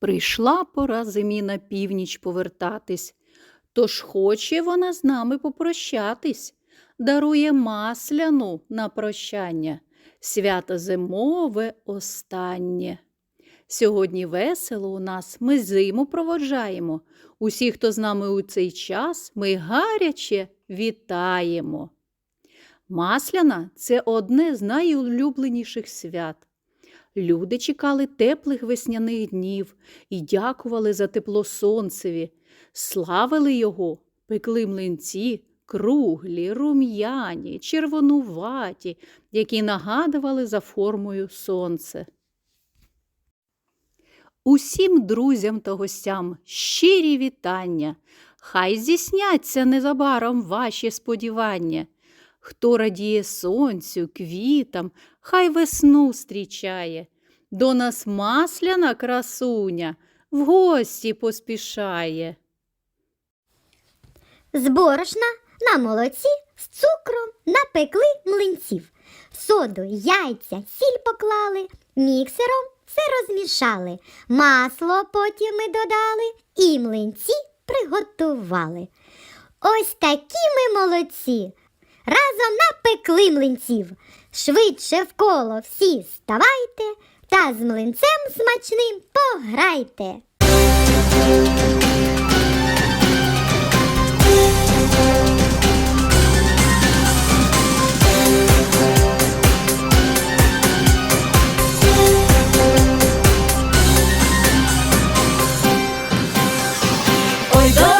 Прийшла пора зимі на північ повертатись, тож хоче вона з нами попрощатись, дарує масляну на прощання, свято зимове останнє. Сьогодні весело у нас, ми зиму проводжаємо. Усі, хто з нами у цей час, ми гаряче вітаємо. Масляна це одне з найулюбленіших свят. Люди чекали теплих весняних днів і дякували за тепло сонцеві, славили його, пекли млинці, круглі, рум'яні, червонуваті, які нагадували за формою сонце. Усім друзям та гостям щирі вітання. Хай здійсняться незабаром ваші сподівання. Хто радіє сонцю, квітам, хай весну зустрічає. До нас масляна красуня в гості поспішає. З борошна на молоці з цукром напекли млинців. Соду, яйця, сіль поклали, міксером все розмішали. Масло потім ми додали і млинці приготували. Ось такі ми молодці. Разом напекли млинців. Швидше в коло всі ставайте та з млинцем смачним пограйте. Ой,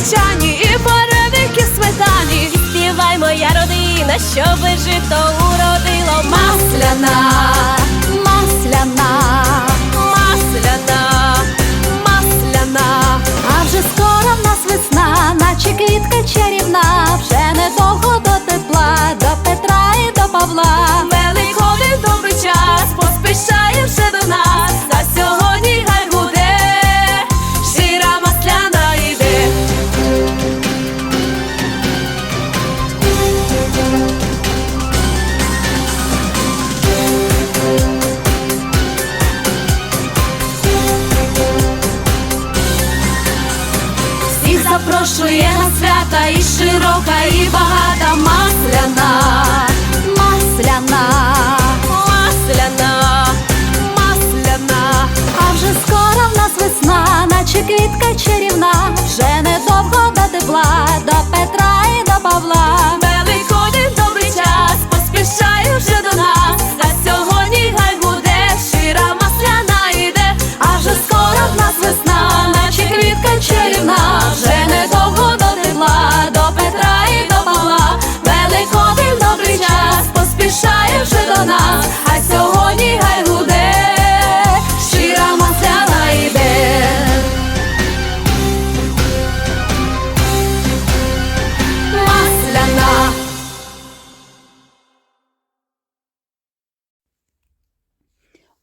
гречані, і вареники сметані. І співай, моя родина, щоб жито уродило масляна, свята і широка, і багата масляна, масляна, масляна, масляна. А вже скоро в нас весна, наче квітка чарівна, вже вже до нас, а сьогодні гай гуде, щира масляна йде. Масляна.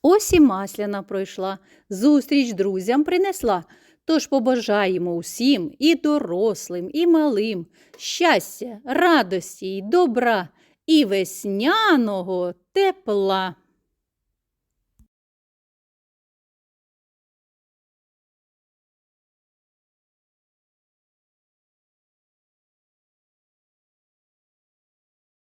Ось і масляна пройшла, зустріч друзям принесла. Тож побажаємо усім, і дорослим, і малим, щастя, радості й добра, і весняного тепла.